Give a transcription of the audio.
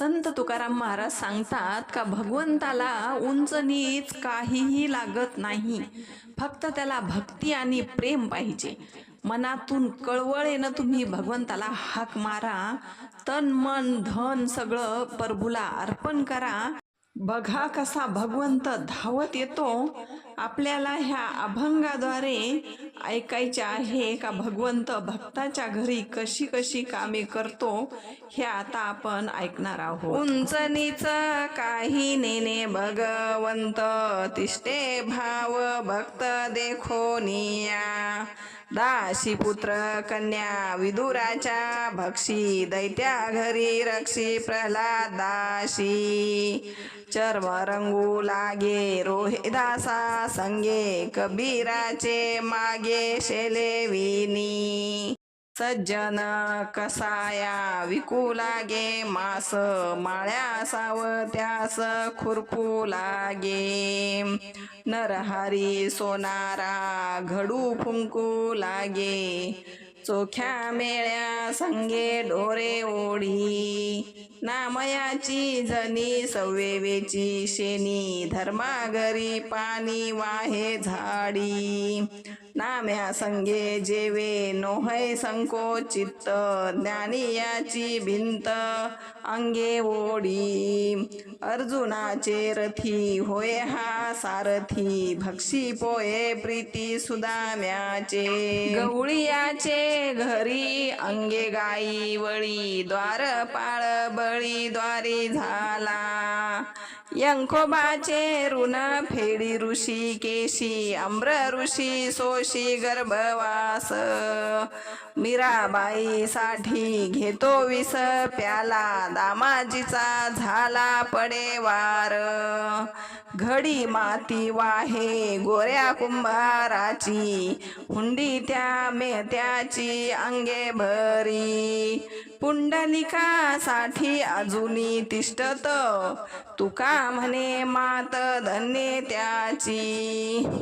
संत तुकाराम महाराज सांगतात का भगवंताला उंच नीच काहीही लागत नाही. फक्त त्याला भक्ती आणि प्रेम पाहिजे. मनातून कळवळेनं तुम्ही भगवंताला हाक मारा. तन मन धन सगळं प्रभूला अर्पण करा. बघा कसा भगवंत धावत येतो. आपल्याला ह्या अभंगाद्वारे ऐकायचे आहे का भगवंत भक्ताच्या घरी कशी कशी कामे करतो हे आता आपण ऐकणार आहोत. उंचनीच काही नेने भगवंत तिष्ठे भाव भक्त देखो निया. दासी पुत्र कन्या विदुराच्या भक्षी दैत्या घरी रक्षी प्रल्हाद दासी. चर्म रंगू लागे रोहिदासा संगे कबीराचे मागे शेलेविनी सज्जन कसाया विकू लागे मास माळ्या सावत्यास खुरपू लागे नरहरी सोनारा घडू फुंकू लागे चोख्या मेळ्या संगे डोरे ओढी. नामयाची जनी सवेवेची शेनी धर्मागरी पाणी वाहे झाडी. नाम्या संगे जेवे नोहय संकोचित ज्ञानियाची भिंत अंगे ओढी. अर्जुनाचे रथी होय हा सारथी भक्षी पोये प्रीती सुदाम्याचे. गवळियाचे घरी अंगे गाई वळी द्वार पाळ बळी द्वारी झाला. यंकोबाचे ऋण फेडी ऋषी केशी अम्र ऋषी सोशी गर्भवास. मीराबाई साठी घेतो विस प्याला दामाजीचा झाला पडेवार. घडी माती वाहे गोऱ्या कुंभाराची हुंडी त्या मेत्याची अंगे भरी. पुंडलिकासाठी अजूनी तिष्ठत. तुका म्हणे मात धन्य त्याची.